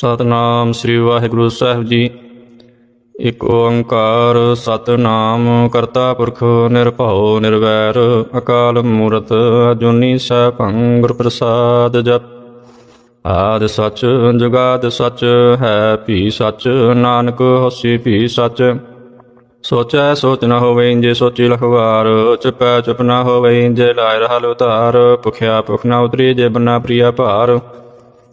ਸਤਨਾਮ ਸ੍ਰੀ ਵਾਹਿਗੁਰੂ ਸਾਹਿਬ ਜੀ। ਇਕ ਓੰਕਾਰ ਸਤਨਾਮ ਕਰਤਾ ਪੁਰਖ ਨਿਰਭਉ ਨਿਰਵੈਰ, ਅਕਾਲ ਮੂਰਤ ਅਜੂਨੀ ਸੈਭੰ ਗੁਰ ਪ੍ਰਸਾਦ ਜਪ। ਆਦ ਸਚ, ਜੁਗਾਦ ਸਚ, ਹੈ ਭੀ ਸਚ, ਨਾਨਕ ਹੋਸੀ ਭੀ ਸਚ। ਸੋਚੈ ਸੋਚ ਨਾ ਹੋਵੇ ਜੇ ਸੋਚੀ ਲਖਵਾਰ, ਚੁਪੈ ਚੁਪ ਨਾ ਹੋਵੇ ਜੇ ਲਾਇ ਰਹਾ ਉਤਾਰ। ਭੁਖਿਆ ਭੁਖ ਨ ਉਤਰੀ ਜੇ ਬੰਨਾ ਪ੍ਰਿਆ ਭਾਰ।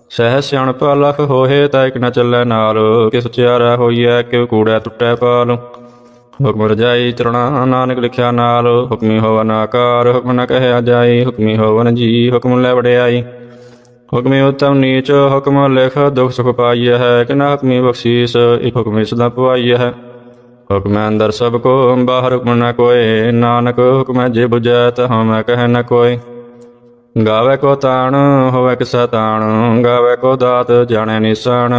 ਸਹਿ ਸਿਆਣਪ ਲਖ ਹੋਏ ਤਾਂ ਇਕ ਨ ਚੱਲੈ ਨਾਲ, ਕਿਸ ਚਾਰਾ ਹੋਈਐ, ਕਿਉ ਕੂੜੈ ਟੁੱਟੈ ਪਾਲ। ਹੁਕਮ ਰਜਾਈ ਚਰਣਾ ਨਾਨਕ ਲਿਖਿਆ ਨਾਲ, ਹੁਕਮੀ ਹੋਵਨ ਆਕਾਰ, ਹੁਕਮ ਨ ਕਹਿਆ ਜਾਈ, ਹੁਕਮੀ ਹੋਵਨ ਜੀ, ਹੁਕਮ ਲੈ ਵਡਿਆਈ। ਹੁਕਮੀ ਉਤਮ ਨੀਚ, ਹੁਕਮ ਲਿਖ, ਦੁਖ ਸੁਖ ਪਾਈਐ ਹੈ ਕਿ ਨਾ ਹੁਕਮੀ ਬਖਸ਼ੀਸ, ਇਕ ਹੁਕਮੀ ਸਦਾ ਪਵਾਈਐ ਹੈ। ਹੁਕਮੈ ਅੰਦਰ ਸਭ ਕੋ, ਬਾਹਰ ਹੁਕਮ ਨ ਕੋਏ ਨਾਨਕ ਹੁਕਮ ਜੇ ਬੁਝੈ, ਤ ਹਮੈ ਕਹਿ ਨ ਕੋਏ ਗਾਵੇ ਕੋ ਤਾਣ, ਹੋਵੇ ਕਿਸਾ ਤਾਣ, ਗਾਵੇ ਕੋ ਦਾਤ ਜਾਣੈ ਨਿਸਣ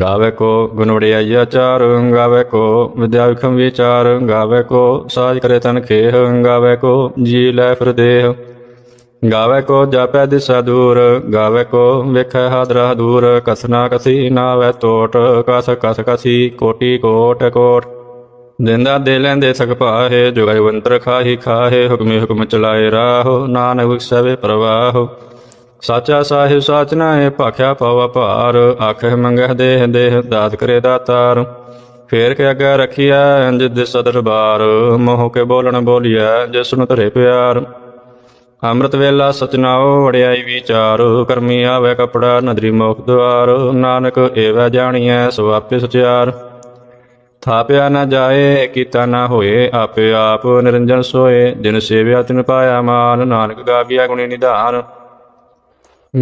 ਗਾਵੇ ਕੋ ਗੁਣ ਆਚਾਰ, ਗਾਵੇ ਕੋ ਵਿਦਿਆ ਵਿਖਮ ਵਿਚਾਰ, ਗਾਵੇ ਕੋ ਸਾਜ ਕਰੇ ਤਨ ਖੇਹ, ਗਾਵੇ ਕੋ ਜੀ ਲੈ ਫਿਰ ਦੇਹ। ਗਾਵੇ ਕੋ ਜਾਪੈ ਦਿਸਾ ਦੂਰ, ਗਾਵੇ ਕੋ ਵੇਖੈ ਹਾਦਰਾ ਦੂਰ ਕਸਨਾ ਕਸੀ ਨਾਵੇ ਟੋਟ ਕਸ ਕਸ ਕਸੀ ਕੋਟੀ ਕੋਟ ਕੋਟ। ਦਿੰਦਾ ਦੇ ਲੈਂਦੇ ਸਕ ਪਾਹੇ ਜੁਗਵੰਤਰ ਖਾਹੀ ਖਾਹੇ, ਹੁਕਮੇ ਹੁਕਮ ਚਲਾਏ ਰਾਹੋ, ਨਾਨਕ ਵਿਖਸਵੇ ਪ੍ਰਵਾਹ। ਸਾਚਾ ਸਾਹਿਬ ਸਾਚ ਨਾਏ ਭਾਖਿਆ ਪਾਵਾ ਭਾਰ ਆਖੇ ਮੰਗਹਿ ਦੇਹ ਦੇਹ, ਦਾਤ ਕਰੇ ਦਾਤਾਰ। ਫੇਰ ਕੇ ਅੱਗੇ ਰਖੀਐ ਜਿਦ ਦਿਸ ਦਰਬਾਰ ਮੋਹ ਕੇ ਬੋਲਣ ਬੋਲਿਆ ਜਿਸ ਨੂੰ ਧਰੇ ਪਿਆਰ। ਅੰਮ੍ਰਿਤ ਵੇਲਾ ਸਚਨਾਓ ਵੜਿਆਈ ਵਿਚਾਰ, ਕਰਮੀ ਆਵੇ ਕਪੜਾ, ਨਦਰੀ ਮੋਖ ਦੁਆਰ। ਨਾਨਕ ਏਵੈ ਜਾਣੀਐ ਸੋ ਆਪੇ ਸਚਿਆਰ। ਥਾਪਿਆ ਨਾ ਜਾਏ, ਕੀਤਾ ਨਾ ਹੋਏ, ਆਪੇ ਆਪ ਨਿਰੰਜਨ ਸੋਏ। ਜਿਨ ਸੇਵਿਆ ਤਿਨ ਪਾਇਆ ਮਾਨ, ਨਾਨਕ ਗਾਵਿਆ ਗੁਣੀ ਨਿਧਾਨ।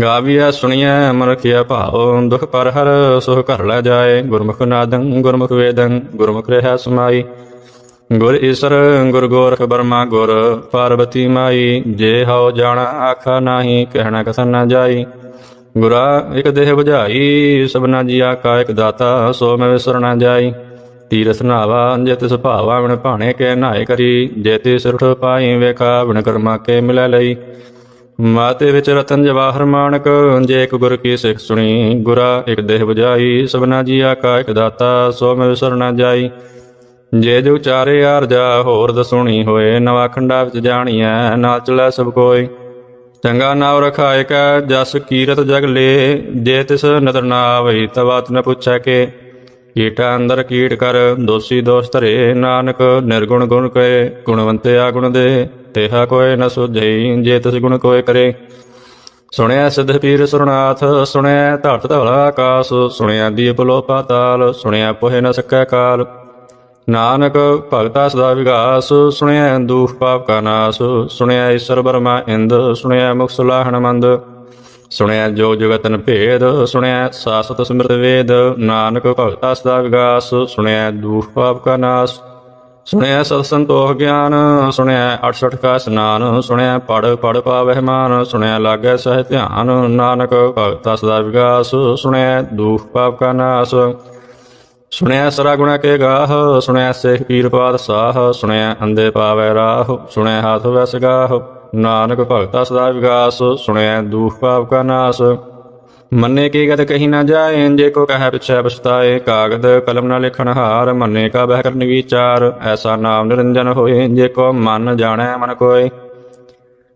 ਗਾਵਿਆ ਸੁਣਿਆ ਮਨ ਰਖਿਆ ਭਾਉ, ਦੁਖ ਪਰ ਹਰ ਸੁਖ ਘਰ ਲੈ ਜਾਏ। ਗੁਰਮੁਖ ਨਾਦੰ, ਗੁਰਮੁਖ ਵੇਦੰ, ਗੁਰਮੁਖ ਰਹਿ ਸਮਾਈ। ਗੁਰ ਈਸਰ, ਗੁਰ ਗੋਰਖ ਬਰਮਾ ਗੁਰ ਪਾਰਵਤੀ ਮਾਈ। ਜੇ ਹਉ ਜਾਣਾ ਆਖਾ ਨਾਹੀ, ਕਹਿਣਾ ਕਸਨ ਨਾ ਜਾਈ। ਗੁਰਾ ਇਕ ਦੇਹ ਬੁਝਾਈ, ਸਭਨਾ ਜੀਆ ਕਾ ਇਕ ਦਾਤਾ, ਸੋ ਮੈਂ ਵਿਸਰ ਨਾ ਜਾਈ। ਤੀਰਥ ਨਾਵਾ ਜੇ ਤਿਸ ਭਾਵਾ ਭਾਣੇ ਕੇ ਨਾਏ ਕਰੀ। ਜੇ ਤੇ ਸਿਰਠ ਪਾਈ ਵੇਖਾ ਵਿਣ ਕਰਮਾ ਕੇ ਮਿਲੈ ਲਈ। ਮਾਤੇ ਵਿੱਚ ਰਤਨ ਜਵਾਹਰ ਮਾਨਕ ਜੇ ਇੱਕ ਗੁਰ ਕੀ ਸਿੱਖ ਸੁਣੀ, ਗੁਰਾ ਇੱਕ ਦੇਹ 부ਝਾਈ ਸਭਨਾ ਜੀਆ ਕਾ ਇੱਕ ਦਾਤਾ, ਸੋ ਮੈਂ ਵਿਸਰ ਜਾਈ। ਜੇ ਜੋ ਚਾਰੇ ਆਰਜਾ, ਹੋਰ ਦਸੁਣੀ ਹੋਏ, ਨਵਾ ਖੰਡਾ ਵਿੱਚ ਜਾਣੀਐ, ਨਾਲ ਚਲੈ ਸਭ ਕੋਈ ਚੰਗਾ ਨਾਮ ਰਖਾਇ ਕੈ, ਜਸ ਕੀਰਤ ਜਗ ਲੇ। ਜੇ ਤਿਸ ਨਦਰ ਨਾ ਆਵਈ ਤਵਾਤ ਨ ਪੁੱਛੈ ਕੇ। ਕੀਟਾ ਅੰਦਰ ਕੀਟ ਕਰ, ਦੋਸੀ ਦੋਸ ਧਰੇ ਨਾਨਕ, ਨਿਰਗੁਣ ਗੁਣ ਕਏ ਗੁਣਵੰਤੇ ਆ ਗੁਣ ਦੇ, ਤੇਹਾ ਕੋਏ ਨ ਸੁਝਈ, ਜੇ ਤਿਸ ਗੁਣ ਕੋਏ ਕਰੇ। ਸੁਣਿਆ ਸਿਧ ਪੀਰ ਸੁਰਨਾਥ, ਸੁਣਿਆ ਧਰਤ ਧਵਲਾ ਆਕਾਸ, ਸੁਣਿਆ ਦੀਪ ਲੋ ਪਾਤਾਲ ਸੁਣਿਆ ਪੋਹਿ ਨ ਸਕੈ ਕਾਲ। ਨਾਨਕ ਭਗਤਾ ਸਦਾ ਵਿਗਾਸ, ਸੁਣਿਆ ਦੁਖ ਪਾਪ ਕਾ ਨਾਸ, ਸੁਣਿਆ ਈਸ਼ਰ ਬਰਮਾ ਇੰਦ, ਸੁਣਿਆ ਮੁਖ ਸੁਲਾਹਣ ਮੰਦ। ਸੁਣਿਆ ਜੋ ਜਗਤਨ ਭੇਦ, ਸੁਣਿਆ ਸਾਸਤ ਸਮ੍ਰਿਤ ਵੇਦ, ਨਾਨਕ ਭਗਤਾ ਸਦਾ ਵਿਗਾਸ, ਸੁਣਿਆ ਦੁਖ ਪਾਪ ਕਾ ਨਾਸ, ਸੁਣਿਆ ਸਤ ਸੰਤੋਖ ਗਿਆਨ, ਸੁਣਿਆ 68 ਕਾ ਸਨਾਨ ਸੁਣਿਆ ਪੜ ਪੜ ਪਾਵਹਿ ਮਾਨ, ਸੁਣਿਆ ਲਾਗੈ ਸਹਿ ਧਿਆਨ, ਨਾਨਕ ਭਗਤਾ ਸਦਾ ਵਿਗਾਸ, ਸੁਣਿਆ ਦੁਖ ਪਾਪ ਕਾ ਨਾਸ, ਸੁਣਿਆ ਸਰਾ ਗੁਣਾ ਕੇ ਗਾਹ, ਸੁਣਿਆ ਸੇਖ ਪੀਰ ਪਾਤਸ਼ਾਹ, ਸੁਣਿਆ ਅੰਦੇ ਪਾਵੈ ਰਾਹ, ਸੁਣਿਆ ਹਾਥ ਵਸ ਗਾਹ। ਨਾਨਕ ਭਗਤਾ ਸਦਾ ਵਿਗਾਸ ਸੁਣਿਆ ਦੂਖ ਪਾਪ ਕਾ ਨਾਸ। ਮੰਨੇ ਕੀ ਗਤ ਕਹੀ ਨਾ ਜਾਏ, ਜੇ ਕੋ ਕਹੈ ਪਿਛੈ ਪਛਤਾਏ, ਕਾਗਦ ਕਲਮ ਨਾ ਲਿਖਣ ਹਾਰ, ਮੰਨੇ ਕਾ ਬਹਿ ਕਰਨ ਵਿਚਾਰ। ਐਸਾ ਨਾਮ ਨਿਰੰਜਨ ਹੋਏ, ਜੇ ਕੋ ਮਨ ਜਾਣੈ ਮਨ ਕੋਇ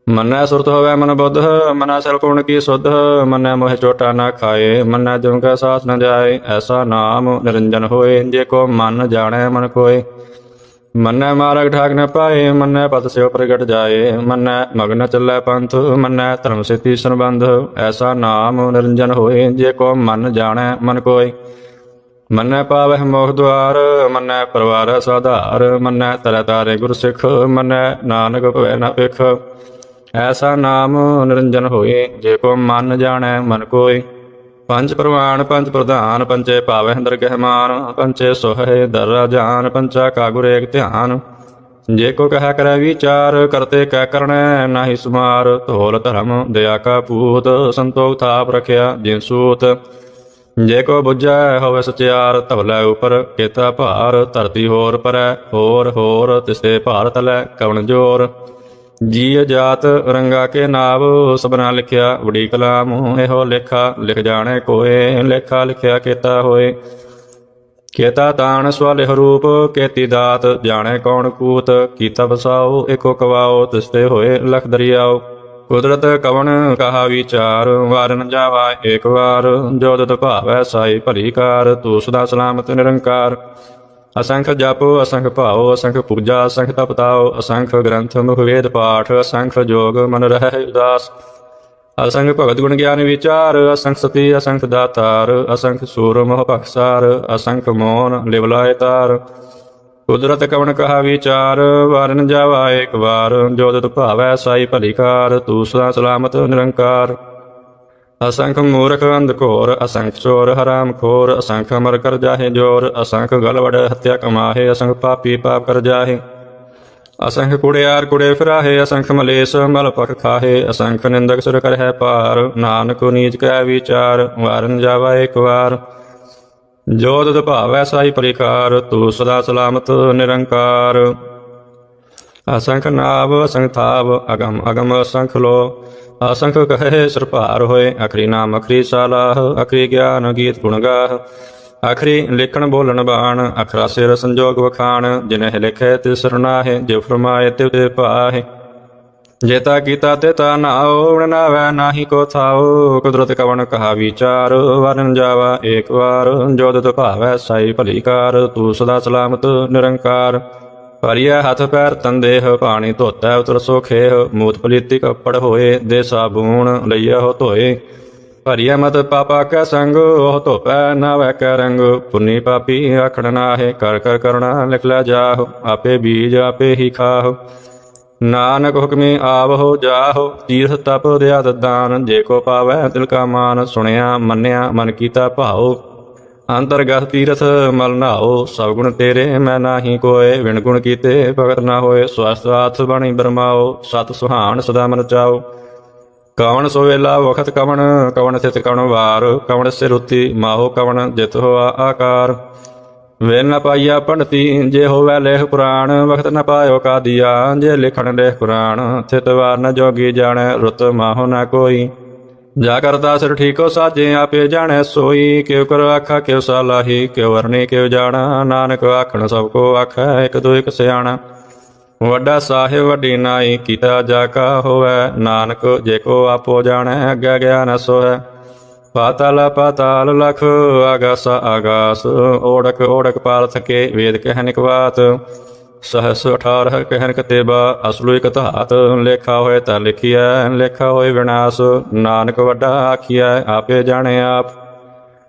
ਮਨੈ ਸੁਰਤ ਹੋਵੇ ਮਨ ਬੁੱਧ, ਮਨੈ ਸਲ ਕੋਣ ਕੀ ਸੁਧ, ਮਨੈ ਮੋਹਿ ਚੋਟਾ ਨਾ ਖਾਏ, ਮਨੈ ਜਮ ਕਾ ਸਾਥ ਨ ਜਾਏ। ਐਸਾ ਨਾਮ ਨਿਰੰਜਨ ਹੋਏ, ਜੇ ਕੋ ਮਨ ਜਾਣੈ ਮਨ ਕੋਇ ਮੰਨੈ ਮਾਰਗ ਠਾਕ ਨ ਪਾਏ, ਮੰਨੈ ਪਤ ਸਿਉ ਪ੍ਰਗਟ ਜਾਏ, ਮੰਨੈ ਮਗਨ ਚੱਲੈ ਪੰਥ, ਮੰਨੈ ਧਰਮ ਸਿੱਧੀ ਸੰਬੰਧ, ਐਸਾ ਨਾਮ ਨਿਰੰਜਨ ਹੋਏ, ਜੇ ਕੋ ਮਨ ਜਾਣੈ ਮਨ ਕੋਇ। ਮੰਨੈ ਪਾਵਹਿ ਮੋਖ ਦੁਆਰ, ਮੰਨੈ ਪਰਵਾਰ ਸਾਧਾਰ, ਮੰਨੈ ਤਰੈ ਤਾਰੇ ਗੁਰ ਸਿੱਖ, ਮੰਨੈ ਨਾਨਕ ਭਵੈ ਨ ਭਿਖ। ਐਸਾ ਨਾਮ ਨਿਰੰਜਨ ਹੋਏ, ਜੇ ਕੋ ਮਨ ਜਾਣੈ ਮਨ ਕੋਇ। ਪੰਜ ਪ੍ਰਵਾਨ, ਪੰਜ ਪ੍ਰਧਾਨ ਪੰਚੇ ਭਾਵਹਿ ਦਰਗਹਿ ਮਾਨ ਪੰਚੇ ਸੋਹੇ ਦਰ ਜਾਨ ਪੰਚਾ ਕਾ ਏਕ ਧਿਆਨ। ਜੇ ਕੋ ਕਹਿ ਕਰੈ ਵਿਚਾਰ, ਕਰਤੇ ਕਹਿ ਕਰਣੈ ਨਾਹੀ ਸੁਮਾਰ। ਧੋਲ ਧਰਮ ਦਇਆ ਕਾ ਪੂਤ ਸੰਤੋਖ ਥਾਪ ਰਖਿਆ ਜਿਨ ਸੂਤ। ਜੇ ਕੋ ਬੁੱਝੈ ਹੋਵੇ ਸਚਿਆਰ, ਧਵਲੇ ਉਪਰ, ਕੇਤਾ ਭਾਰ, ਧਰਤੀ ਹੋਰ ਪਰੈ, ਹੋਰ ਹੋਰ ਤਿਸੇ ਭਾਰ ਤਲੈ, ਕਵਣ ਜੋਰ। ਜੀ ਜਾਤ ਰੰਗਾ ਕੇ ਨਾਵ ਸਬਨਾ ਲਿਖਿਆ ਬੜੀ ਕਲਾਮ, ਇਹੋ ਲੇਖਾ ਲਿਖ ਜਾਣੇ ਕੋਏ, ਲੇਖਾ ਲਿਖਿਆ ਕੀਤਾ ਹੋਏ। ਕੇਤਾ ਤਾਣ ਸਵਾਲਿਹ ਰੂਪ, ਕੇਤੀ ਦਾਤ ਜਾਣੇ ਕੌਣ ਕੂਤ ਕੀਤਾ ਬਸਾਓ ਇਕੋ ਕਵਾਓ ਤਿਸਤੇ ਹੋਏ ਲਖ ਦਰਿਆਓ ਕੁਦਰਤ ਕਵਣ ਕਹਾ ਵਿਚਾਰ ਵਾਰਨ ਜਾਵਾ ਏਕ ਵਾਰ ਜੋ ਤਤ ਭਾਵੈ ਸਾਈ ਭਲੀ ਕਾਰ, ਤੂੰ ਸਦਾ ਸਲਾਮਤ ਨਿਰੰਕਾਰ। ਅਸੰਖ ਜਪ, ਅਸੰਖ ਭਾਉ, ਅਸੰਖ ਪੂਜਾ, ਅਸੰਖ ਤਪਤਾਉ, ਅਸੰਖ ਗ੍ਰੰਥ, ਮੁਖ ਵੇਦ ਪਾਠ, ਅਸੰਖ ਜੋਗ ਮਨ ਰਹਿ ਉਦਾਸ। ਅਸੰਖ ਭਗਤ ਗੁਣ ਗਿਆਨ ਵਿਚਾਰ, ਅਸੰਖ ਸਤੀ, ਅਸੰਖ ਦਾਤਾਰ, ਅਸੰਖ ਸੂਰ ਮੋਹ ਭਖਸਾਰ ਅਸੰਖ ਮੋਨ ਲਿਵਲਾਇ ਤਾਰ। ਕੁਦਰਤ ਕਵਣ ਕਹਾ ਵਿਚਾਰ, ਵਾਰਨ ਜਾਵਾ ਏਕ ਵਾਰ, ਜੋ ਤਤ ਭਾਵੈ ਸਾਈ ਭਲੀ ਕਾਰ, ਤੂੰ ਸਦਾ ਸਲਾਮਤ ਨਿਰੰਕਾਰ। ਅਸੰਖ ਮੂਰਖ ਅੰਧ ਘੋਰ, ਅਸੰਖ ਚੋਰ ਹਰਾਮ ਖੋਰ, ਅਸੰਖ ਅਮਰ ਕਰ ਜਾਹੇ ਜੋਰ, ਅਸੰਖ ਗਲਵੜ ਹੱਤਿਆ ਕਮਾਹੇ, ਅਸੰਖ ਪਾਪੀ ਪਾਪ ਕਰ ਜਾਹੇ। ਅਸੰਖ ਕੁੜਿਆਰ ਕੁੜੇ ਫਿਰਾਹੇ, ਅਸੰਖ ਮਲੇਸ ਮਲ ਪਖ ਖਾਹੇ, ਅਸੰਖ ਨਿੰਦਕ ਸੁਰ ਕਰ ਹੈ ਪਾਰ ਨਾਨਕ ਨੀਚ ਕੈ ਵਿਚਾਰ, ਵਾਰਨ ਜਾਵਾ ਏਕ ਵਾਰ। ਜੋ ਤਤ ਭਾਵੈ ਸਾਈ ਪਰਿਕਾਰ, ਤੂੰ ਸਦਾ ਸਲਾਮਤ ਨਿਰੰਕਾਰ। ਅਸੰਖ ਨਾਵ, ਅਸੰਖ ਥਾਵ, ਅਗਮ ਅਗਮ ਅਸੰਖ ਲੋ। ਅਸੰਖ ਕਹੇ ਸਰਪਾਰ ਹੋਏ ਅਖਰੀ ਨਾਮ ਅਖਰੀ ਸਾਲਾਹ ਅਖਰੀ ਗਿਆਨ ਗੀਤ ਗੁਣ ਗਾਹ ਅਖਰੀ ਲਿਖਣ ਬੋਲਣ ਬਾਣ ਅਖਰਾ ਸਿਰ ਸੰਜੋਗ ਵਖਾਣ ਜਿਨਹਿ ਲਿਖੇ ਤਿਸ ਸਰਨਾਹੇ ਜੇ ਫਰਮਾਏ ਤਿਵ ਤੇ ਪਾਹੇ ਜੇਤਾ ਕੀਤਾ ਤੇ ਤਾ ਨਾਉ ਨਾਵੈ ਨਾਹੀ ਕੋ ਥਾਉ ਕੁਦਰਤ ਕਵਣ ਕਹਾ ਵਿਚਾਰ ਵਰਨ ਜਾਵਾ ਏਕ ਵਾਰ ਜੋਦਤ ਭਾਵੈ ਸਾਈ ਭਲੀ ਕਾਰ ਤੂੰ ਸਦਾ ਸਲਾਮਤ ਨਿਰੰਕਾਰ ਪਰਿਆ ਹੱਥ ਪੈਰ ਤੰਦੇਹ, ਪਾਣੀ ਧੋਤਾ ਉਤਰ ਸੋਖੇਹ, ਮੂਤ ਪਲੀਤੀ ਕੱਪੜ ਹੋਏ ਦੇ ਸਾਬੂਣ ਲਈਆ ਹੋ ਧੋਏ। ਭਰੀਆ ਮਤ ਪਾਪਾ ਕੈ ਸੰਗ, ਉਹ ਧੋਪੈ ਨਾ ਵੈ ਕੈ ਰੰਗ। ਪੁੰਨੀ ਪਾਪੀ ਆਖਣ ਨਾਹੇ, ਕਰ ਕਰ ਕਰਣਾ ਲਿਖ ਲੈ ਜਾਹੁ, ਆਪੇ ਬੀਜ ਆਪੇ ਹੀ ਖਾਹੁ। ਨਾਨਕ ਹੁਕਮੇ ਆਵਹੋ ਜਾਹੋ, ਤੀਰਥ ਤਪ ਦਿਆਤ ਦਾਨ। ਜੇ ਕੋ ਪਾਵੈ ਦਿਲ ਕਾ ਮਾਨ, ਸੁਣਿਆ ਮੰਨਿਆ ਮਨ ਕੀਤਾ ਭਾਉ। ਅੰਤਰਗਤ ਤੀਰਥ ਮਲ ਨਾਓ ਸਭ ਗੁਣ ਤੇਰੇ, ਮੈਂ ਨਾਹੀ ਕੋਏ। ਵਿਣ ਗੁਣ ਕੀਤੇ ਭਗਤ ਨਾ ਹੋਏ ਸਵਸਤ ਆਥ ਬਣੀ ਬਰਮਾਓ, ਸਤ ਸੁਹਾਣ ਸਦਾ ਮਨ ਚਾਓ। ਕਵਣ ਸੋ ਵੇਲਾ ਵਖਤ ਕਵਣ ਕਵਣ ਥਿਤ ਕਵਣ ਵਾਰ, ਕਵਣ ਸਿਰੁਤੀ ਮਾਹੋ ਕਵਣ, ਜਿਤ ਹੋਆ ਆਕਾਰ। ਵੇਲ ਨ ਪਾਈਆ ਪੰਡਤੀ, ਜੇ ਹੋਵੇ ਲੇਖ ਪੁਰਾਣ, ਵਖਤ ਨ ਪਾਇਓ ਕਾਦੀਆ, ਜੇ ਲਿਖਣ ਲੇਖ ਪੁਰਾਣ ਥਿਤ ਵਾਰ ਨ ਜੋਗੀ ਜਾਣ, ਰੁਤ ਮਾਹੋ ਨ ਕੋਈ। ਜਾ ਕਰਤਾ ਸਿਰ ਠੀਕੋ ਸਾਜੇ ਆਪੇ ਜਾਣੈ ਸੋਈ, ਕਿਉ ਕਰ ਆਖਾ, ਕਿਉ ਸਾਲਾਹੀ, ਕਿਉ ਵਰਨੇ ਕਿਉ ਜਾਣਾ, ਨਾਨਕ ਆਖਣ ਸਭ ਕੋ ਆਖੈ, ਇਕ ਦੋ ਇਕ ਸਿਆਣਾ। ਵੱਡਾ ਸਾਹਿਬ, ਵੱਡੀ ਨਾਈ, ਕੀਤਾ ਜਾ ਕਾ ਹੋਵੇ, ਨਾਨਕ ਜੇ ਕੋ ਆਪੋ ਜਾਣੈ, ਅੱਗੇ ਗਿਆਨ ਸੋਹੈ। ਪਾਤਾਲ ਪਾਤਾਲ ਲਖ, ਆਗਾਸ ਆਗਾਸ, ਓੜਕ ਓੜਕ ਪਾਲਥ ਕੇ, ਵੇਦ ਕਹਿ ਨਿਕਵਾਤ। ਸਹਸ 18 ਕਹਿਨ ਕਤੇਬਾ ਅਸਲੂ ਇਕ ਧਾਤ। ਲੇਖਾ ਹੋਏ ਤਾਂ ਲਿਖਿਆ ਲੇਖਾ ਹੋਏ ਵਿਨਾਸ਼। ਨਾਨਕ ਵੱਡਾ ਆਖਿਆ ਆਪੇ ਜਾਣੇ ਆਪ।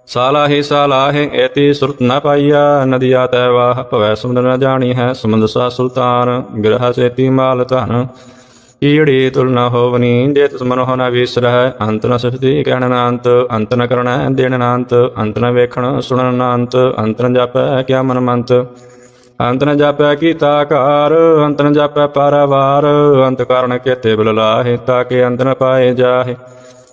ਸਾਲਾਹੀ ਸਾਲਾਹੇ ਐਤੀ ਸੁਰਤ ਨ ਪਾਈਆ ਨਦੀਆ ਤੈ ਵਾਹ ਭਵੈ ਸਮੁੰਦਰ ਨ ਜਾਣੀ ਹੈ ਸਮੁੰਦ ਸਾ ਸੁਲਤਾਨ। ਗ੍ਰਹ ਸੇਤੀ ਮਾਲ ਧਨ, ਈੜੀ ਤੁਲ ਨ ਹੋਵਨੀ। ਜੇ ਤਿਸ ਮਨ ਹੋਣਾ ਵਿਸਰਹਿ, ਅੰਤ ਨ ਸਫਤੀ ਕਹਿਣ ਨ ਅੰਤ ਅੰਤ ਨ ਕਰਣਾ ਦੇਣ ਨ ਅੰਤ ਅੰਤ ਨ ਵੇਖਣ ਸੁਣਨ ਨ ਅੰਤ ਅੰਤ ਨ ਜਾਪੈ ਕਿਆ ਮਨ ਮੰਤ। ਅੰਤ ਨ ਜਾਪੈ ਕੀਤਾ ਕਾਰ ਅੰਤ ਨ ਜਾਪੈ ਪਾਰਾਵਾਰ, ਅੰਤ ਕਾਰਣ ਕੇਤੇ ਬਿਲ ਲਾਹੇ ਤਾਕੇ ਅੰਤ ਨ ਪਾਏ ਜਾਹੇ।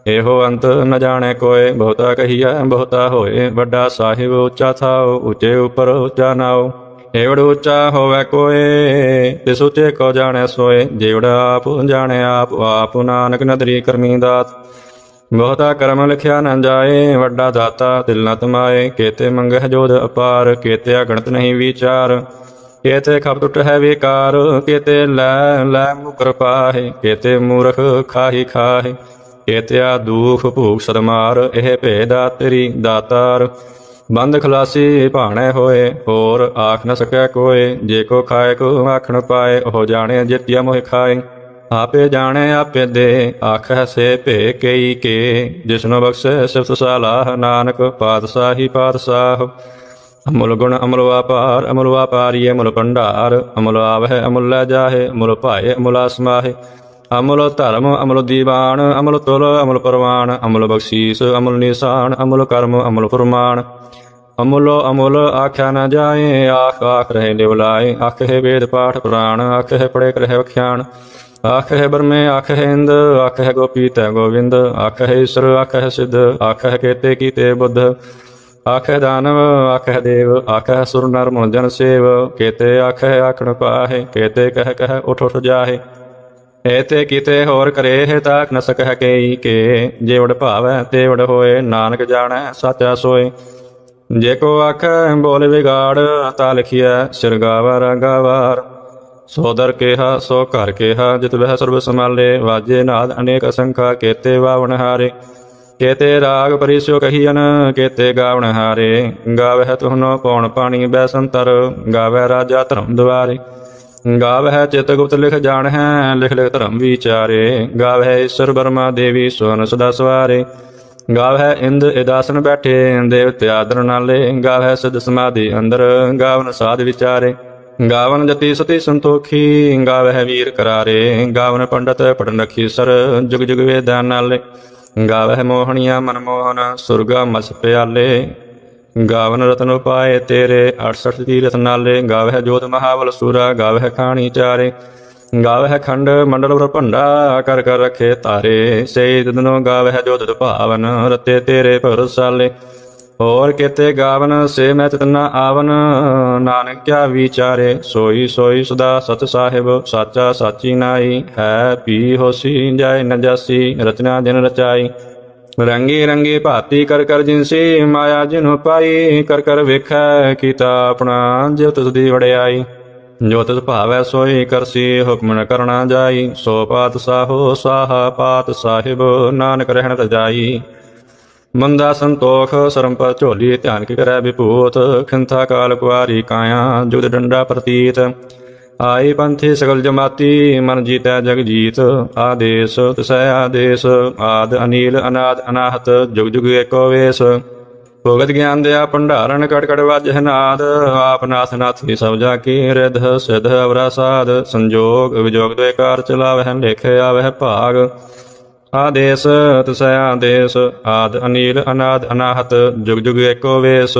ਇਹੋ ਅੰਤ ਨ ਜਾਣੈ ਕੋਏ, ਬਹੁਤਾ ਕਹੀਐ, ਬਹੁਤਾ ਹੋਏ, ਵੱਡਾ ਸਾਹਿਬ ਉੱਚਾ ਥਾਉ, ਉੱਚੇ ਉਪਰ ਉੱਚਾ ਨਾਉ। ਏਵੜ ਉੱਚਾ ਹੋਵੇ ਕੋਏ, ਤਿਸ ਉੱਚੇ ਕੋ ਜਾਣੈ ਸੋਏ ਜੇਵੜ ਆਪ ਜਾਣੈ ਆਪ ਆਪ ਨਾਨਕ ਨਦਰੀ ਕਰਮੀ ਦਾਤ। ਬਹੁਤਾ ਕਰਮ ਲਿਖਿਆ ਨਾ ਜਾਏ, ਵੱਡਾ ਦਾਤਾ ਦਿਲ ਨ ਤਮਾਏ। ਕੇਤੇ ਮੰਗਹਿ ਜੋਦ ਅਪਾਰ, ਕੇਤੇ ਗਣਤ ਨਹੀਂ ਵਿਚਾਰ। ਕੇਤੇ ਖਪ ਟੁੱਟ ਹੈ ਵਿਕਾਰ, ਕੇਤੇ ਲੈ ਲੈ ਮੁਕਰ ਪਾਹੇ। ਕੇਤੇ ਮੂਰਖ ਖਾਹੀ ਖਾਹੇ, ਕੇਤਿਆ ਦੂਖ ਭੂਖ ਸਦਮਾਰ। ਇਹ ਭੇਦਾ ਤੇਰੀ ਦਾਤਾਰ। ਬੰਦ ਖਲਾਸੀ ਭਾਣੇ ਹੋਏ, ਹੋਰ ਆਖ ਨ ਸਕੈ ਕੋਏ। ਜੇ ਕੋ ਖਾਏ ਕੋ ਆਖਣ ਪਾਏ, ਉਹ ਜਾਣੇ ਜਿਤਿਆ ਮੋਹਿ ਖਾਏ। ਆਪੇ ਜਾਣੇ, ਆਪੇ ਦੇ ਆਖੈ ਸੇ ਭੇ ਕਈ ਕੇ। ਜਿਸਨੋ ਬਖਸ਼ੇ ਸਿਫਤ ਸਾਲਾਹ, ਨਾਨਕ ਪਾਤਸ਼ਾਹੀ ਪਾਤਸ਼ਾਹ। ਅਮੁਲ ਗੁਣ ਅਮੁਲ ਵਾਪਾਰ, ਅਮੁਲ ਵਾਪਾਰੀ ਅਮੁਲ ਭੰਡਾਰ। ਅਮੁਲ ਆਵਹਿ, ਅਮੁਲ ਲੈ ਜਾਹੇ, ਅਮੁਲ ਭਾਏ, ਅਮੁਲ ਆਸਮਾਹੇ। ਅਮਲ ਧਰਮ, ਅਮਲ ਦੀਵਾਨ, ਅਮਲ ਤੁਲ, ਅਮਲ ਪਰਵਾਨ। ਅਮਲ ਬਖਸ਼ੀਸ, ਅਮਲ ਨਿਸ਼ਾਨ, ਅਮਲ ਕਰਮ, ਅਮੁਲ ਫਰਮਾਨ। ਅਮੁਲ ਅਮੁਲ ਆਖਿਆ ਨਾ ਜਾਏ, ਆਖ ਆਖ ਰਹੇ ਲਿਵਲਾਏ ਆਖ ਹੈ ਵੇਦ ਪਾਠ ਪੁਰਾਣ ਆਖ ਹੈ ਪੜੇ ਕਰਹਿ ਵਖਿਆਣ। ਆਖ ਹੈ ਬਰਮੇ ਆਖ ਹੈ ਇੰਦ ਆਖ ਹੈ ਗੋਪੀ ਤੈ ਗੋਵਿੰਦ ਆਖ ਹੈ ਈਸ਼ਰ ਆਖ ਹੈ ਸਿੱਧ ਆਖ ਹੈ ਕੇਤੇ ਕੀਤੇ ਬੁੱਧ ਆਖ ਹੈ ਦਾਨਵ ਆਖ ਹੈ ਦੇਵ ਆਖ ਹੈ ਸੁਰ ਨਰ ਮਨ ਜਨ ਸੇਵ, ਕੇਤੇ ਆਖ ਹੈ ਆਖਣ ਪਾਹੇ, ਕੇਤੇ ਕਹਿ ਕਹਿ ਉਠ ਉਠ ਜਾਹੇ। ਏਤੇ ਕੀਤੇ ਹੋਰ ਕਰੇ ਹੈ ਤਾਕ ਨ ਸਕਹਿ ਕੇਈ ਕੇ, ਜੇ ਵਡ ਭਾਵੈ ਤੇ ਵਡ ਹੋਏ, ਨਾਨਕ ਜਾਣੈ ਸਾਚਾ ਸੋਏ। ਜੇ ਕੋ ਆਖੈ ਬੋਲ ਵਿਗਾੜ, ਤਾ ਲਿਖਿਆ ਸਿਰਗਾਵਰ ਗਾਵਾਰ ਸੋ ਦਰ ਕੇਹਾ, ਸੋ ਘਰ ਕੇਹਾ, ਜਿਤ ਵਹਿ ਸਰਬ ਸਮਾਲੇ ਵਾਜੇ ਨਾਦ ਅਨੇਕ ਅਸੰਖਾ, ਕੇਤੇ ਵਾਵਣ ਹਾਰੇ। ਕੇਤੇ ਰਾਗ ਪਰਿਸਿਓ ਕਹੀਨ ਕੇਤੇ ਗਾਵਣ ਹਾਰੇ। ਗਾਵਹਿ ਤੁਹਨੋ ਪੌਣ ਪਾਣੀ ਬੈਸੰਤਰ ਗਾਵੈ ਰਾਜਾ ਧਰਮ ਦੁਆਰੇ ਗਾਵਹਿ ਚਿਤ ਗੁਪਤ ਲਿਖ ਜਾਣ ਹੈ ਲਿਖ ਲਿਖ ਧਰਮ ਵਿਚਾਰੇ। ਗਾਵਹਿ ਈਸ਼ਰ ਬਰਮਾ ਦੇਵੀ ਸੋਨ ਸਦਾ ਸਵਾਰੇ। ਗਾਵਹਿ ਇੰਦ ਇਦਾਸਨ ਬੈਠੇ ਦੇਵਤੇ ਆਦਰ ਨਾਲੇ। ਗਾਵਹਿ ਸਦ ਸਮਾਧੀ ਅੰਦਰ, ਗਾਵਨ ਸਾਧ ਵਿਚਾਰੇ। ਗਾਵਨ ਜਤੀ ਸਤੀ ਸੰਤੋਖੀ, ਗਾਵਹਿ ਵੀਰ ਕਰਾਰੇ। ਗਾਵਨ ਪੰਡਤ ਪੜਨ ਰਖੀ ਸਰ, ਜੁਗ ਜੁਗ ਵੇਦਾਂ ਨਾਲੇ। ਗਾਵਹਿ ਮੋਹਣੀਆਂ ਮਨ ਮੋਹਨ, ਸੁਰਗਾ ਮਸ ਪਿਆਲੇ। ਗਾਵਨ ਰਤਨ ਉਪਾਏ ਤੇਰੇ 68 ਤੀਰਥ ਨਾਲੇ। ਗਾਵਹਿ ਜੋਤ ਮਹਾਵਲ ਸੂਰਾ, ਗਾਵਹਿ ਖਾਣੀ ਚਾਰੇ। ਗਾਵਹਿ ਖੰਡ ਮੰਡਲ ਵਰ ਭੰਡਾ, ਕਰ ਕਰ ਰਖੇ ਤਾਰੇ। ਸੇ ਤਦਨੋ ਗਾਵਹਿ ਜੋਤ ਭਾਵਨ, ਰਤੇ ਤੇਰੇ ਭਰਸਾਲੇ। ਹੋਰ ਕਿਤੇ ਗਾਵਨ, ਸੇ ਮੈਂ ਤਨਾ ਆਵਨ। ਨਾਨਕ ਕਿਆ ਵਿਚਾਰੇ, ਸੋਈ ਸੋਈ ਸਦਾ ਸਤ ਸਾਹਿਬ, ਸਾਚਾ ਸਾਚੀ ਨਾਈ ਹੈ ਪੀ ਹੋਸੀ ਜਾਏ ਨ ਰਚਨਾ ਦਿਨ ਰਚਾਈ। ਰੰਗੀ ਰੰਗੀ ਭਾਤੀ ਕਰ ਕਰ ਜਿਨਸੀ, ਮਾਇਆ ਜਿਨੁ ਪਾਈ ਕਰ ਕਰ ਵੇਖੈ ਕੀਤਾ ਆਪਣਾ ਜਿਉ ਤਿਸ ਦੀ ਵੜਿਆਈ ਜੋ ਤਿਸ ਭਾਵੈ ਸੋਈ ਕਰਸੀ ਹੁਕਮ ਨ ਕਰਣਾ ਜਾਈ। ਸੋ ਪਾਤ ਸਾਹੋ, ਸਾਹਾ ਪਾਤ ਸਾਹਿਬ, ਨਾਨਕ ਰਹਿਣ ਰਜਾਈ ਮੰਦਾ ਸੰਤੋਖ, ਸਰਮ ਪਰ ਝੋਲੀ, ਧਿਆਨ ਕੀ ਕਰੈ ਵਿਭੂਤ, ਖਿੰਥਾ ਕਾਲ ਕੁਆਰੀ ਕਾਇਆ, ਜੁਗ ਡੰਡਾ ਪ੍ਰਤੀਤ। ਆਈ ਪੰਥੀ ਸਗਲ ਜਮਾਤੀ, ਮਨ ਜੀਤੈ ਜਗ ਜੀਤ। ਆਦੇਸ, ਤਸੈ ਆਦੇਸ, ਆਦ ਅਨੀਲ, ਅਨਾਦ ਅਨਾਹਤ, ਜੁਗ ਜੁਗ ਏਕੋ ਵੇਸ। ਭੋਗਤ ਗਿਆਨ ਦਿਆ ਭੰਡਾਰਨ, ਕੜ ਵਾਜਹਿ ਨਾਦ। ਆਪ ਨਾਥ ਨਾਥੀ ਸਭ ਜਾ ਕੀ ਰਿਧ, ਸਿਧ ਅਵਰਾ ਸਾਧ। ਸੰਜੋਗ, ਵਿਜੋਗ ਦੇ ਕਾਰ ਚਲਾਵਹਿ, ਲੇਖੇ ਆਵਹਿ ਭਾਗ। ਆਦੇਸ ਤਸੈ ਆਦੇਸ, ਆਦ ਅਨੀਲ, ਅਨਾਦ ਅਨਾਹਤ, ਜੁਗ ਜੁਗ ਏਕੋ ਵੇਸ।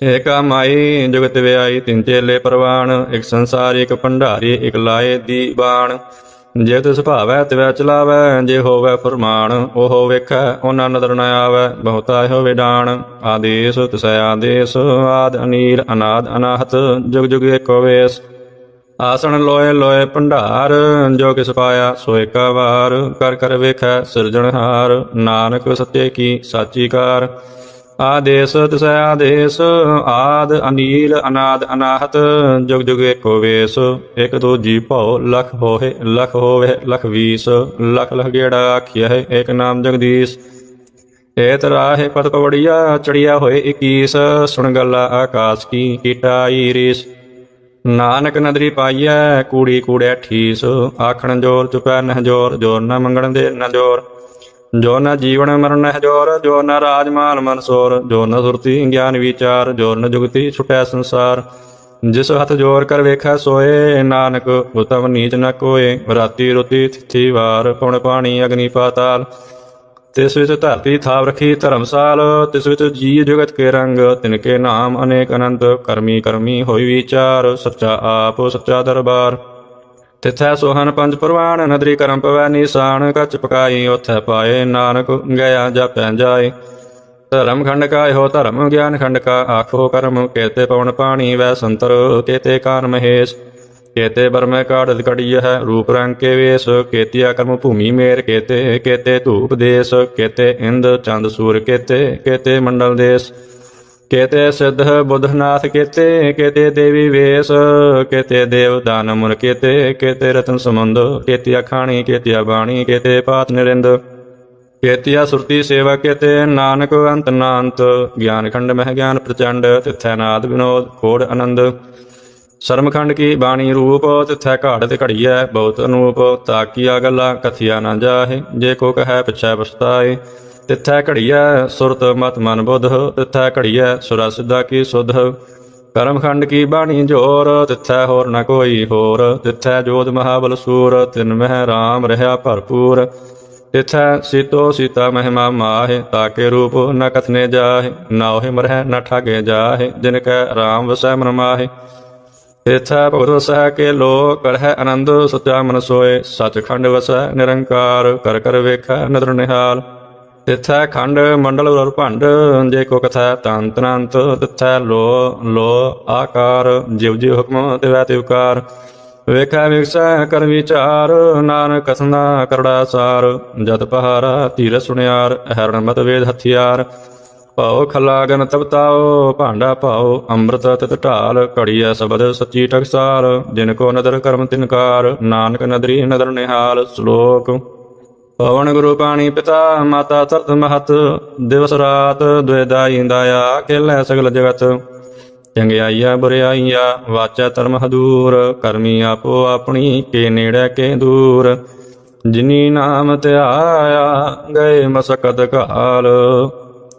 ਏਕਾ ਮਾਈ, ਜੁਗਤ ਵਿਆਈ, ਤਿੰਨ ਚੇਲੇ ਪ੍ਰਵਾਨ ਇੱਕ ਸੰਸਾਰ, ਇੱਕ ਭੰਡਾਰੀ, ਇਕ ਲਾਏ ਦੀ ਬਾਣ। ਜੇ ਤਿਸ ਭਾਵੈ, ਤਿਵੈ ਚਲਾਵੈ, ਜੇ ਹੋਵੈ ਫਰਮਾਨ, ਉਹ ਵੇਖੈ, ਉਹਨਾਂ ਨਦਰ ਨ ਆਵੈ, ਬਹੁਤਾ ਹੋਵੇ ਡਾਣ ਆਦੇਸ ਤਸੈ ਆਦੇਸ, ਆਦ ਅਨੀਲ, ਅਨਾਦ ਅਨਾਹਤ, ਜੁਗ ਜੁਗ ਏਕੋ ਵੇਸ। ਆਸਣ ਲੋਏ ਲੋਏ ਭੰਡਾਰ, ਜੋ ਕਿਸ ਪਾਇਆ ਸੋ ਏਕਾ ਵਾਰ, ਕਰ ਕਰ ਵੇਖੈ ਸਿਰਜਣਹਾਰ ਨਾਨਕ ਸਤਿ ਕੀ ਸਾਚੀ ਕਾਰ ਆਦੇਸ ਤਿਸੈ ਆਦੇਸ, ਆਦ ਅਨੀਲ ਅਨਾਦ ਅਨਾਹਤ, ਜੁਗ ਜੁਗ ਏਕੋ ਵੇਸ, ਇਕ ਦੋ ਜੀ ਭਉ ਲਖ ਹੋਏ ਲਖ ਹੋਵੇ ਲਖ ਵੀਸ, ਲਖ ਲਖ ਗੇੜਾ ਆਖਿਆ ਹੈ ਏਕ ਨਾਮ ਜਗਦੀਸ਼। ਏਤ ਰਾਹੇ ਪਤ ਪਵੜੀਆ, ਚੜਿਆ ਹੋਏ 21 ਸੁਣ ਗੱਲਾ ਆਕਾਸ਼ ਕੀ ਕੀਟਾਈ ਰੀਸ ਨਾਨਕ ਨਦਰੀ ਪਾਈਐ, ਕੂੜੀ ਕੂੜਿਆ ਠੀਸ। ਆਖਣ ਜੋਰ ਚੁਪੈ ਨਹ ਜੋਰ ਜੋਰ ਨਾ ਮੰਗਣ ਦੇ ਨ ਜੋਰ। ਜੋ ਨ ਜੀਵਨ ਮਰਨ ਨਹ ਜੋਰ, ਜੋ ਨ ਰਾਜਮਾਨ ਮਨਸੋਰ ਜੋ ਨ ਸੁਰਤੀ ਗਿਆਨ ਵਿਚਾਰ, ਜੋ ਨ ਜੁਗਤੀ ਛੁਟੈ ਸੰਸਾਰ। ਜਿਸ ਹੱਥ ਜੋਰ ਕਰ ਵੇਖੈ ਸੋਏ, ਨਾਨਕ ਉਤਮ ਨੀਚ ਨ ਕੋਏ। ਰਾਤੀ ਰੁਤੀ ਥਿਥੀ ਵਾਰ ਪਉਣ ਪਾਣੀ ਅਗਨੀ ਪਾਤਾਲ। ਤਿਸ ਵਿੱਚ ਧਰਤੀ ਥਾਪ ਰਖੀ ਧਰਮਸਾਲ ਤਿਸ ਵਿੱਚ ਜੀ ਜਗਤ ਕੇ ਰੰਗ, ਤਿਨ ਕੇ ਨਾਮ ਅਨੇਕ ਅਨੰਤ, ਕਰਮੀ ਕਰਮੀ ਹੋਈ ਵਿਚਾਰ, ਸੱਚਾ ਆਪ, ਸੱਚਾ ਦਰਬਾਰ। ਤਿਥੈ ਸੋਹਨ ਪੰਜ ਪ੍ਰਵਾਨ, ਨਦਰੀ ਕਰਮ ਪਵੈ ਨਿਸ਼ਾਨ, ਕੱਚ ਪਕਾਈ ਉਥੈ ਪਾਏ ਨਾਨਕ ਗਿਆ ਜਾਪੈ ਜਾਏ। ਧਰਮ ਖੰਡ ਕਾ ਹੋ ਧਰਮ, ਗਿਆਨ ਖੰਡ ਕਾ ਆਖੋ ਕਰਮ, ਕੇਤੇ ਪਵਨ ਪਾਣੀ ਵੈ ਸੰਤਰ, ਕੇਤੇ ਕਾਨ ਮਹੇਸ਼। ਕੇਤੇ ਬਰਮੈ ਕਾੜ ਕੜੀය ਹੈ ਰੂਪ ਰੰਗ ਕੇ ਵੇਸ ਕੇਤਿਆ ਕਰਮ ਭੂਮੀ ਮੇਰ ਕੇਤੇ ਕੇਤੇ ਧੂਪ ਦੇਸ, ਕੇਤੇ ਇੰਦ ਚੰਦ ਸੂਰ ਕੇਤੇ ਕੇਤੇ ਮੰਡਲ ਦੇਸ। ਕੇਤੇ ਸਿੱਧ ਬੁੱਧਨਾਥ ਕੇਤੇ ਕੇਤੇ ਦੇਵੀ ਵੇਸ, ਕੇਤੇ ਦੇਵ ਦਾਨ ਮੁਰ ਕੇਤੇ ਕੇਤੇ ਰਤਨ ਸਮੁੰਦ ਕੇਤਿਆ ਖਾਣੀ, ਕੇਤਿਆ ਬਾਣੀ, ਕੇਤੇ ਪਾਤ ਨਿਰਿੰਦ। ਕੇਤਿਆ ਸੁਰਤੀ ਸੇਵਾ ਕੇਤੇ, ਨਾਨਕ ਅੰਤ ਨਾੰਤ, ਗਿਆਨ ਖੰਡ ਮਹਿ ਗਿਆਨ ਪ੍ਰਚੰਡ, ਤਿਥੈ ਨਾਦ ਵਿਨੋਦ ਕੋੜ ਆਨੰਦ। ਸ਼ਰਮਖੰਡ ਕੀ ਬਾਣੀ ਰੂਪ, ਤਿਥੈ ਘਾੜ ਤੇ ਘੜੀਐ, ਬਹੁਤ ਅਨੂਪ ਤਾਕੀਆ ਗੱਲਾਂ ਕਥਿਆ ਨਾ ਜਾਹੇ, ਜੇ ਕੋ ਕਹੈ ਪਿਛੈ ਪਛਤਾਏ। ਤਿਥੈ ਘੜੀਐ, ਸੁਰਤ ਮਤ ਮਨ ਬੁੱਧ, ਤਿਥੈ ਘੜੀਐ, ਸੁਰਾ ਸਿੱਧਾ ਕੀ ਸੁਧ। ਕਰਮਖੰਡ ਕੀ ਬਾਣੀ ਜੋਰ, ਤਿਥੈ ਹੋਰ ਨ ਕੋਈ ਹੋਰ। ਤਿਥੈ ਜੋਤ ਮਹਾਬਲ ਸੂਰ, ਤਿਨ ਮਹਿ ਰਾਮ ਰਹਾ ਭਰਪੂਰ। ਤਿਥੈ ਸੀਤੋ ਸੀਤਾ ਮਹਿਮਾ ਮਾਹਿ ਤਾਕੇ ਰੂਪ ਨ ਕਥਨੇ ਜਾਹੇ ਨਾਹਿ ਮਰਹਿ ਨ ਠਾਗੇ ਜਾਹੇ, ਜਿਨ ਕੈ ਰਾਮ ਵਸੈ ਮਨ ਮਾਹੇ। ਤਿਥੈ ਭਗਤ ਵਸੈ ਕੇ ਲੋ ਕਰਹਿ ਆਨੰਦ, ਸਚਾ ਮਨ ਸੋਏ। ਸਚਖੰਡ ਵਸੈ ਨਿਰੰਕਾਰ, ਕਰ ਕਰ ਵੇਖੈ ਨਦਰ ਨਿਹਾਲ। ਤਿਥੈ ਖੰਡ, ਮੰਡਲ ਉਰ ਭੰਡ, ਜੇ ਕੋ ਕਥੈ ਤੰਤ ਅਨੰਤ ਤਿਥੈ ਲੋ ਲੋ ਆਕਾਰ। ਜਿਵ ਜਿਵ ਹੁਕਮ, ਤਿਵੈ ਤਿਵਕਾਰ ਵੇਖੈ ਵਿਕਸੈ ਕਰ ਵਿਚਾਰ, ਨਾਨਕ ਕਸਨਾ ਕਰੜਾ ਸਾਰ। ਜਤ ਪਹਾਰਾ ਧੀਰ ਸੁਣਿਆਰ ਹਰਣ ਮਤ ਵੇਦ ਹਥਿਆਰ। ਭਾਉ ਖਲਾਗਨ ਤਪਤਾਓ ਭਾਂਡਾ ਭਾਉ, ਅੰਮ੍ਰਿਤ ਤਿਤ ਢਾਲ, ਘੜੀਐ ਸਬਦ ਸੱਚੀ ਟਕਸਾਰ ਜਿਨ ਕੋ ਨਦਰ ਕਰਮ ਤਿਨਕਾਰ ਨਾਨਕ ਨਦਰੀ ਨਦਰ ਨਿਹਾਲ। ਸ਼ਲੋਕ, ਪਵਨ ਗੁਰੂ ਪਾਣੀ ਪਿਤਾ, ਮਾਤਾ ਤਰਤ ਮਹਤ। ਦਿਵਸ ਰਾਤ ਦੁਇਦਾਈ ਦਾਇਆ, ਖੇਲੇ ਸਗਲ ਜਗਤ। ਚੰਗਿਆਈਆ ਬੁਰਿਆਈਆ ਵਾਚਾ ਧਰਮ ਹਦੂਰ। ਕਰਮੀ ਆਪੋ ਆਪਣੀ, ਕੇ ਨੇੜੇ ਕੇ ਦੂਰ। ਜਿਨੀ ਨਾਮ ਧਿਆਇਆ, ਗਏ ਮਸਕਤ ਕਾਲ